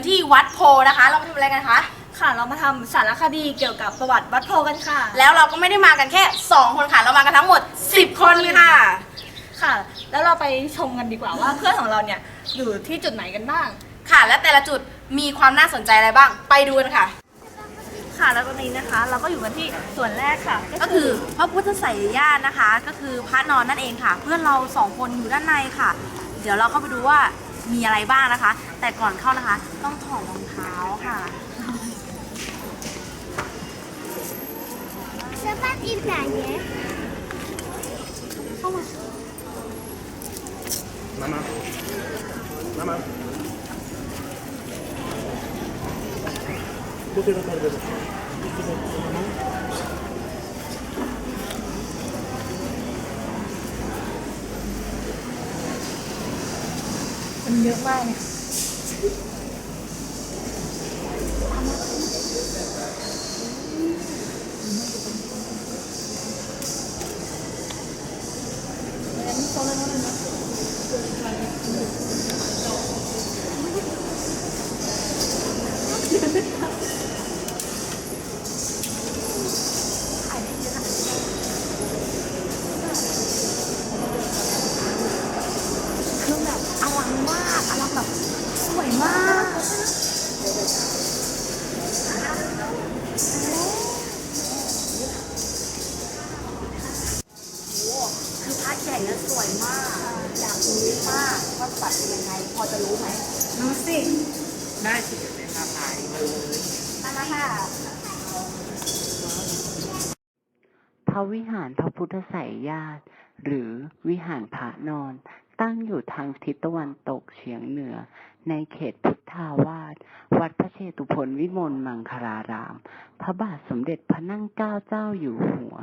กันที่วัดโพนะคะ เรามาทำอะไรกันคะ ค่ะ เรามาทำสารคดีเกี่ยวกับประวัติวัดโพกันค่ะ แล้วเราก็ไม่ได้มากันแค่ 2 คนค่ะ เรามากันทั้งหมด 10 คนค่ะ ค่ะ แล้วเราไปชมกันดีกว่าว่า เพื่อนของเราเนี่ยอยู่ที่จุดไหนกันบ้าง ค่ะ และแต่ละจุดมีความน่าสนใจอะไรบ้าง ไปดูกันค่ะ ค่ะ แล้วตอนนี้นะคะ เราก็อยู่กันที่ส่วนแรกค่ะ ก็คือพระพุทธไสยญาตินะคะ ก็คือพระนอนนั่นเองค่ะ เพื่อนเราสองคนอยู่ด้านในค่ะ เดี๋ยวเราเข้าไปดูว่า มีอะไรบ้างนะคะ แต่ก่อนเข้านะคะ ต้องถอดรองเท้าค่ะ Dapat ibranya. Mama. Mama. Buti na tayo. มันเย อะมากเลยากว่าปัดเป็นยังไง พอจะรู้ไหมรู้สิ ได้สิเดี๋ยวในราคาเลยนั่นนะคะพระวิหารพระพุทธไสยญาติ หรือวิหารพระนอน ตั้งอยู่ทางทิศตะวันตกเฉียงเหนือ ในเขตพุทธาวาสวัดพระเชตุพนวิมลมังคลาราม พระบาทสมเด็จพระนั่งเกล้าเจ้าอยู่หัว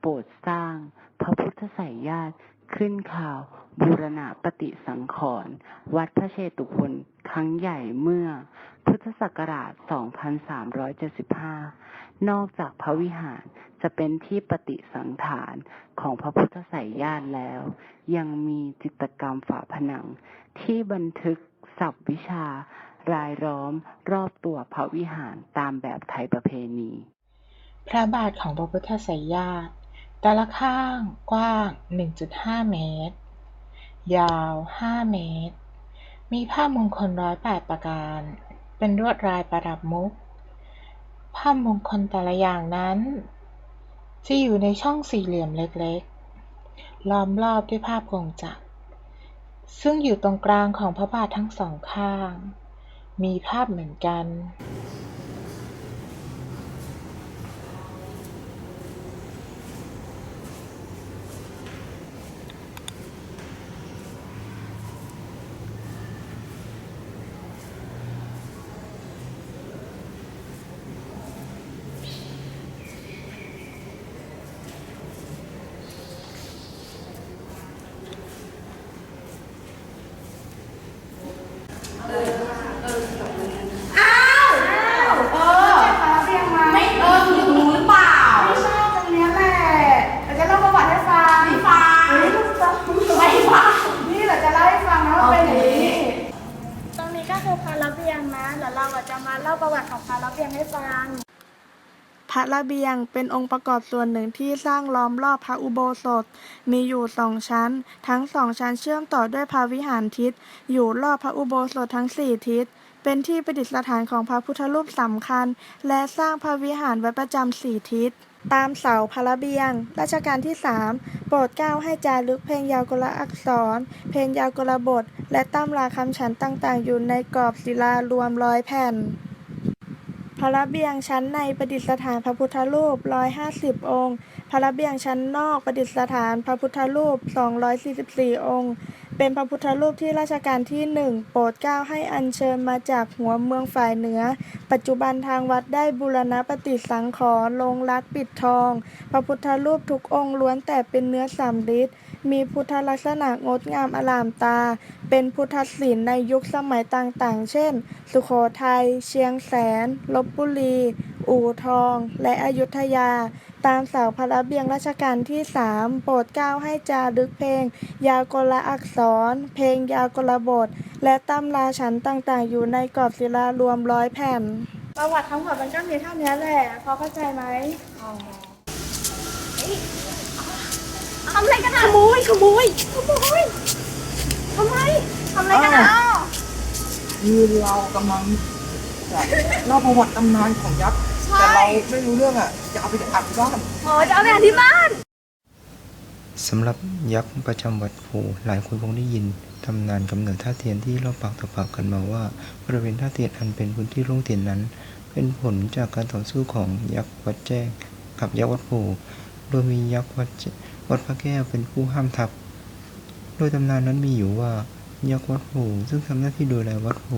โปรดสร้างพระพุทธไสยญาติขึ้นข่าว บูรณะปฏิสังขรณ์วัดพระเชตุพนครั้งใหญ่เมื่อพุทธศักราช 2375 นอกจากพระวิหารจะเป็นที่ปฏิสังขารของพระพุทธไสยญาติแล้ว ยังมีจิตกรรมฝาผนัง ที่บันทึกศัพท์วิชารายล้อมรอบตัวพระวิหารตามแบบไทยประเพณี พระบาทของพระพุทธไสยญาติแต่ละข้างกว้าง 1.5 เมตร ยาว 5 เมตร มีผ้ามงคลร้อยแปดประการ เป็นลวดลายประดับมุก ผ้ามงคลแต่ละอย่างนั้นจะอยู่ในช่องสี่เหลี่ยมเล็กๆ ล้อมรอบด้วยภาพกงจักร ซึ่งอยู่ตรงกลางของพระบาททั้งสองข้าง มีภาพเหมือนกัน ไม่เออหนูรู้หรือเปล่า ไม่ใช่ตรงนี้แหละเราจะเล่าประวัติให้ฟัง ไม่ฟัง เฮ้ยลูกฟัง ไม่ฟัง นี่เราจะเล่าให้ฟังนะว่าเป็นอย่างนี้ ตรงนี้ก็คือพาระเบียงนะแล้วเราก็จะมาเล่าประวัติของพาระเบียงให้ฟัง พ ระระเบียงเป็นองค์ประกอบส่วนหนึ่งที่สร้างล้อมรอบพระอุโบสถ มีอยู่สองชั้น ทั้งสองชั้นเชื่อมต่อด้วยพระวิหารทิศ อยู่รอบพระอุโบสถทั้งสี่ทิศ เป็นที่ประดิษฐานของพระพุทธรูปสำคัญ และสร้างพระวิหารไว้ประจำสี่ทิศตามเสาพระระเบียง รัชกาลที่ 3 โปรดเกล้าให้จารึกเพลงยาวกลอักษร เพลงยาวกลบท และตำราคำฉันต่างๆ อยู่ในกรอบศิลารวมร้อยแผ่น พระระเบียงชั้นในประดิษฐานพระพุทธรูป 150 องค์ พระระเบียงชั้นนอกประดิษฐานพระพุทธรูป 244 องค์ เป็นพระพุทธรูปที่รัชกาลที่ 1 โปรดเกล้าให้อัญเชิญมาจากหัวเมืองฝ่ายเหนือ ปัจจุบันทางวัดได้บูรณะปฏิสังขรณ์ลงรักปิดทอง พระพุทธรูปทุกองค์ล้วนแต่เป็นเนื้อสำริด มีพุทธลักษณะงดงามอลามตา เป็นพุทธศิลป์ในยุคสมัยต่างๆ เช่น สุโขทัย เชียงแสน ลบบุรี อู่ทอง และอยุธยา ตามเสาพระระเบียงราชการที่ 3 โปรดเกล้าให้จารึกเพลง ยากลอักษร เพลงยากลบท และตำราฉันต่างๆ อยู่ในกรอบศิลารวมร้อยแผ่น ประวัติทั้งหมดมันก็มีเท่านี้แหละ พอเข้าใจไหมทำอะไรกันอะขโมยขโมยทำไมทำอะไรกันอะคือเรากำลังจะเล่าประวัติตำนานของยักษ์แต่เราไม่รู้เรื่องอะจะเอาไปอัดที่บ้านโอ้จะเอาไปอ่านที่บ้านสำหรับยักษ์ประจำวัดโพหลายคนคงได้ยินตำนานกำเนิดท่าเทียนที่เล่าปากต่อปากกันมาว่าบริเวณท่าเทียนอันเป็นพื้นที่โล่งเตียนนั้น เป็นผลจากการต่อสู้ของยักษ์วัดแจ้งกับยักษ์วัดโพโดยมียักษ์วัดแจ วัดพระแก้วเป็นผู้ห้ามทับ โดยตำนานนั้นมีอยู่ว่ายักษ์วัดโพซึ่งทำหน้าที่ดูแลวัดโพ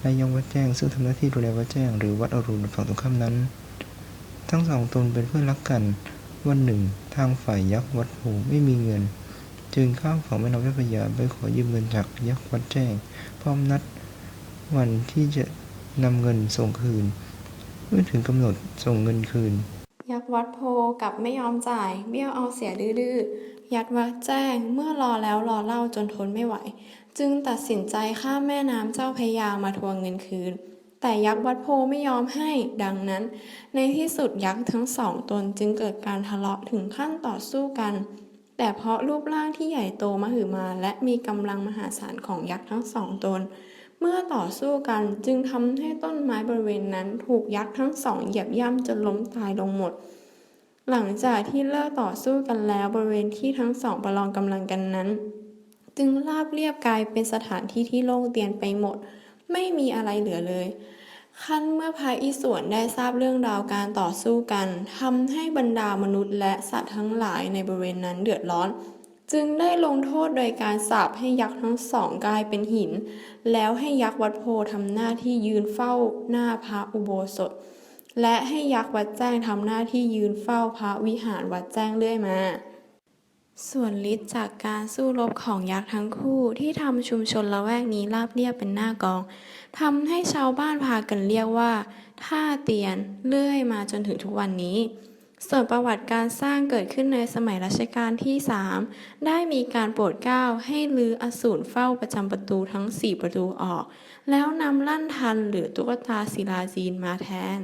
และยักษ์วัดแจ้ง ซึ่งทำหน้าที่ดูแลวัดแจ้งหรือวัดอรุณฝั่งตรงข้ามนั้น ทั้งสองตนเป็นเพื่อนรักกัน วันหนึ่ง ทางฝ่ายยักษ์วัดโพไม่มีเงิน จึงข้ามฝั่งแม่น้ำเจ้าพระยาไปขอยืมเงินจากยักษ์วัดแจ้ง พร้อมนัดวันที่จะนำเงินส่งคืน เมื่อถึงกำหนดส่งเงินคืน วัดโพกับไม่ยอมจ่าย เบี้ยวเอาเสียดื้อยักษ์วัดแจ้งเมื่อรอแล้วรอเล่าจนทนไม่ไหว จึงตัดสินใจข้ามแม่น้ำเจ้าพยามาทวงเงินคืน แต่ยักษ์วัดโพไม่ยอมให้ดังนั้น ในที่สุดยักษ์ทั้งสองตนจึงเกิดการทะเลาะถึงขั้นต่อสู้กัน แต่เพราะรูปร่างที่ใหญ่โตมหึมาและมีกำลังมหาศาลของยักษ์ทั้งสองตน เมื่อต่อสู้กันจึงทำให้ต้นไม้บริเวณนั้นถูกยักษ์ทั้งสองเหยียบย่ำจนล้มตายลงหมด หลังจากที่เลิกต่อสู้กันแล้วบริเวณที่ทั้งสองประลองกำลังกันนั้น จึงราบเรียบกลายเป็นสถานที่ที่โล่งเตียนไปหมด ไม่มีอะไรเหลือเลยขั้นเมื่อพระอิศวรได้ทราบเรื่องราวการต่อสู้กันทำให้บรรดามนุษย์และสัตว์ทั้งหลายในบริเวณนั้นเดือดร้อน จึงได้ลงโทษโดยการสาปให้ยักษ์ทั้งสองกลายเป็นหิน แล้วให้ยักษ์วัดโพทำหน้าที่ยืนเฝ้าหน้าพระอุโบสถ และให้ยักษ์วัดแจ้งทำหน้าที่ยืนเฝ้าพระวิหารวัดแจ้งเรื่อยมา ส่วนฤทธิ์จากการสู้รบของยักษ์ทั้งคู่ที่ทำชุมชนละแวกนี้ราบเรียบเป็นหน้ากองทำให้ชาวบ้านพากันเรียกว่าท่าเตียนเลื่อยมาจนถึงทุกวันนี้ ส่วนประวัติการสร้างเกิดขึ้นในสมัยรัชกาลที่ 3 ได้มีการโปรดเกล้าให้ลืออสูรเฝ้าประจำประตูทั้ง 4 ประตูออก แล้วนำลั่นทันหรือตุ๊กตาศิลาจีนมาแทน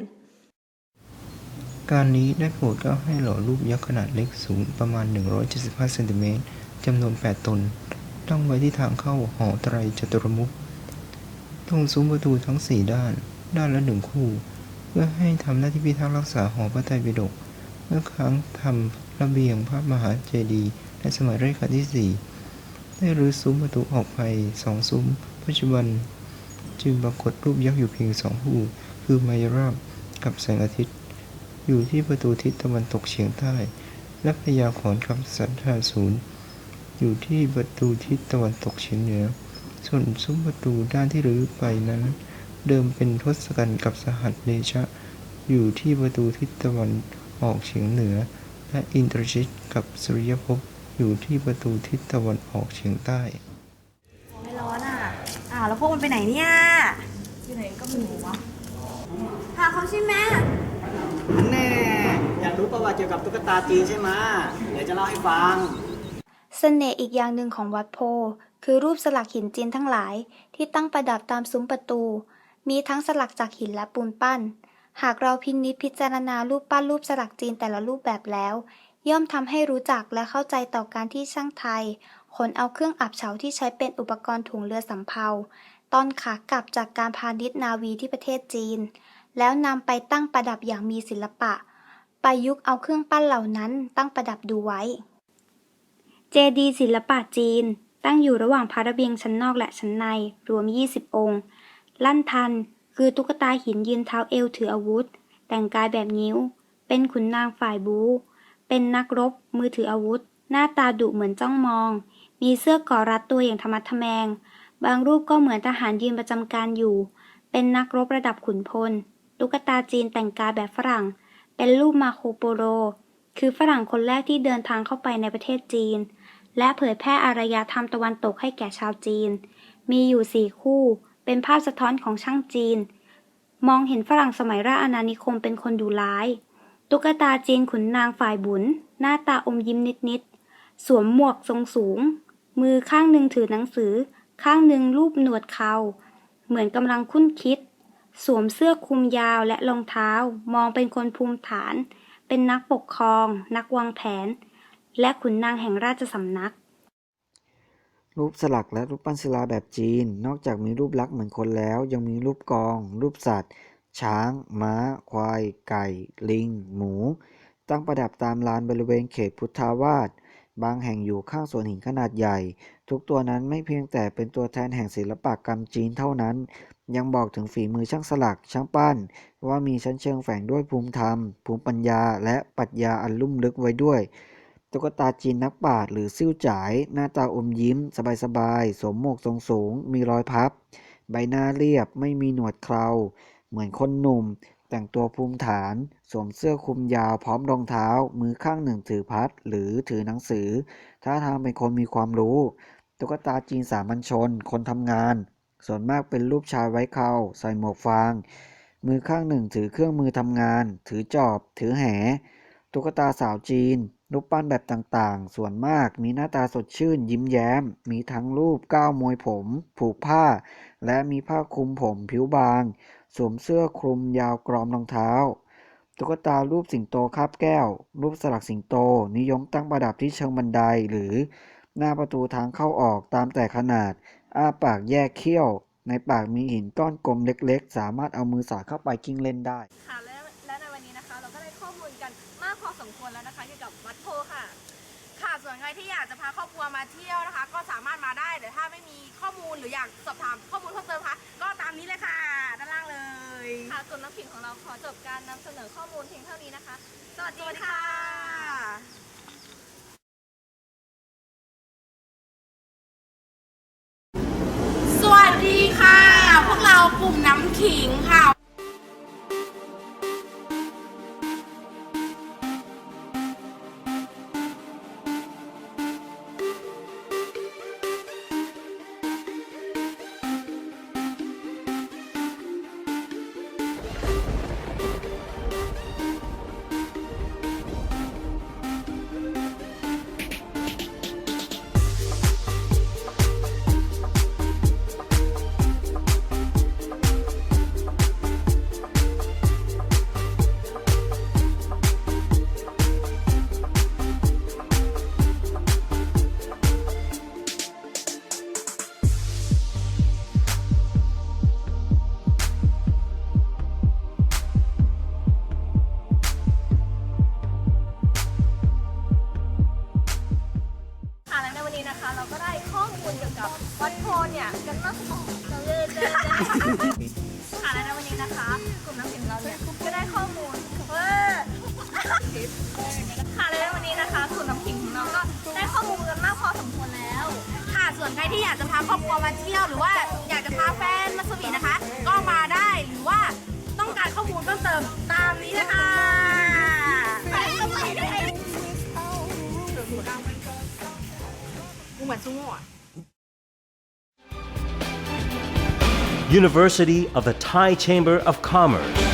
การนี้ได้โปรดกล้าให้หล่อรูปยักษ์ขนาดเล็กสูงประมาณ 175เซนติเมตรจำนวน 8 ตน ตั้งไว้ที่ทางเข้าหอไตรจตุรมุขตรงซุ้มประตูทั้ง 4 ด้าน ด้านละหนึ่งคู่ เพื่อให้ทำหน้าที่พิทักษ์รักษาหอพระไตรปิฎกเมื่อครั้งทำระเบียงพระมหาเจดีย์ในสมัยรัชกาลที่ 4 ได้รื้อซุ้มประตูออกไปสองซุ้ม ปัจจุบัน จึงปรากฏรูปยักษ์อยู่เพียงสองคู่ คือมายราบกับแสงอาทิตย์ อยู่ที่ประตูทิศตะวันตกเฉียงใต้และพญาขอนกับสันทาศูนย์ อยู่ที่ประตูทิศตะวันตกเฉียงเหนือ ส่วนซุ้มประตูด้านที่รื้อไปนั้น เดิมเป็นทศกัณฐ์กับสหัสเดชะ อยู่ที่ประตูทิศตะวันออกเฉียงเหนือ และอินทรชิตกับสุริยภพอยู่ที่ประตูทิศตะวันออกเฉียงใต้ไม่ร้อนอะอ้าวแล้วพวกมันไปไหนเนี่ยที่ไหนก็ไม่รู้วะพาเขาใช่ไหมแน่อยากรู้ประ วัติเกี่ยวกับตุ๊กตาจีนใช่ไหมเดี๋ยวจะเล่าให้ฟัง เสน่ห์อีกอย่างหนึ่งของวัดโพ คือรูปสลักหินจีนทั้งหลาย ที่ตั้งประดับตามซุ้มประตู มีทั้งสลักจากหินและปูนปั้น หากเราพินิจพิจารณารูปปั้นรูปสลักจีนแต่ละรูปแบบแล้ว ย่อมทำให้รู้จักและเข้าใจต่อการที่ช่างไทยขนเอาเครื่องอับเฉาที่ใช้เป็นอุปกรณ์ถุงเรือสำเภาตอนขากลับจากการพาณิชย์นาวีที่ประเทศจีน แล้วนำไปตั้งประดับอย่างมีศิลปะ ประยุกต์เอาเครื่องปั้นเหล่านั้นตั้งประดับดูไว้ เจดีศิลปะจีน ตั้งอยู่ระหว่างพระระเบียงชั้นนอกและชั้นใน รวม 20 องค์ ลั่นทัน คือตุ๊กตาหินยืนเท้าเอวถืออาวุธ แต่งกายแบบนิ้ว เป็นขุนนางฝ่ายบู เป็นนักรบ มือถืออาวุธ หน้าตาดุเหมือนจ้องมอง มีเสื้อก่อรัดตัวอย่างธรรมัดทแมง บางรูปก็เหมือนทหารยืนประจำการอยู่ เป็นนักรบระดับขุนพล ตุ๊กตาจีนแต่งกายแบบฝรั่ง เป็นรูปมาโคโปโลคือฝรั่งคนแรกที่เดินทางเข้าไปในประเทศจีน และเผยแพร่อารยธรรมตะวันตกให้แก่ชาวจีน มีอยู่สี่คู่ เป็นภาพสะท้อนของช่างจีน มองเห็นฝรั่งสมัยราชอาณานิคมเป็นคนดุร้าย ตุ๊กตาจีนขุนนางฝ่ายบุญ หน้าตาอมยิ้มนิดๆ สวมหมวกทรงสูง มือข้างหนึ่งถือหนังสือ ข้างหนึ่งรูปหนวดเขา เหมือนกำลังคุ้นคิด สวมเสื้อคลุมยาวและรองเท้า มองเป็นคนภูมิฐาน เป็นนักปกครอง นักวางแผน และขุนนางแห่งราชสำนัก รูปสลักและรูปปั้นศิลาแบบจีน นอกจากมีรูปลักษณ์เหมือนคนแล้ว ยังมีรูปกอง รูปสัตว์ ช้าง ม้า ควาย ไก่ ลิง หมู ตั้งประดับตามลานบริเวณเขตพุทธาวาสบางแห่งอยู่ข้างสวนหินขนาดใหญ่ ทุกตัวนั้นไม่เพียงแต่เป็นตัวแทนแห่งศิลปะกรรมจีนเท่านั้น ยังบอกถึงฝีมือช่างสลักช่างปั้น ว่ามีชั้นเชิงแฝงด้วยภูมิธรรม ภูมิปัญญา และปรัชญาอันลุ่มลึกไว้ด้วย ตุ๊กตาจีนนักปราชญ์หรือซิ่วจ๋าย หน้าตาอมยิ้ม สบายๆสวมหมวกทรงสูง มีรอยพับ ใบหน้าเรียบไม่มีหนวดเครา เหมือนคนหนุ่ม แต่งตัวภูมิฐาน สวมเสื้อคลุมยาวพร้อมรองเท้า มือข้างหนึ่งถือพัด หรือถือหนังสือท่าทางเป็นคนมีความรู้ตุ๊กตาจีนสามัญชน คนทำงาน ส่วนมากเป็นรูปชายไว้เคราใส่หมวกฟาง มือข้างหนึ่งถือเครื่องมือทำงาน ถือจอบ ถือแห ตุ๊กตาสาวจีน รูปปั้นแบบต่างๆ ส่วนมากมีหน้าตาสดชื่น ยิ้มแย้ม มีทั้งรูปก้าวมวยผม ผูกผ้า และมีผ้าคลุมผมผิวบาง สวมเสื้อคลุมยาวกรอมรองเท้าตุ๊กตารูปสิงโตคาบแก้ว รูปสลักสิงโต นิยมตั้งประดับที่เชิงบันไดหรือ หน้าประตูทางเข้าออกตามแต่ขนาด อ้าปากแยกเขี้ยว ในปากมีหินก้อนกลมเล็ก ๆ สามารถเอามือสอดเข้าไปกิ้งเล่นได้ ค่ะและและในวันนี้นะคะ เราก็ได้ข้อมูลกันมากพอสมควรแล้วนะคะเกี่ยวกับวัดโพค่ะ ค่ะส่วนใครที่อยากจะพาครอบครัวมาเที่ยวนะคะ ก็สามารถมาได้แต่ถ้าไม่มีข้อมูลหรืออยากสอบถามข้อมูลเพิ่มเติมคะก็ตามนี้เลยค่ะ ด้านล่างเลยค่ะกลุ่มน้ำผิงของเราขอจบการนำเสนอข้อมูลเพียงเท่านี้นะคะ สวัสสดีวัสดีค่ะ กลุ่มน้ำขิงค่ะ ที่อยากจะพาครอบครัวมาเที่ยวหรือว่าอยากจะพาแฟนมาสวีทนะคะ ก็มาได้หรือว่าต้องการข้อมูลเพิ่มเติมตามนี้นะคะกูเหมือนซูโม่อะ University of the Thai Chamber of Commerce.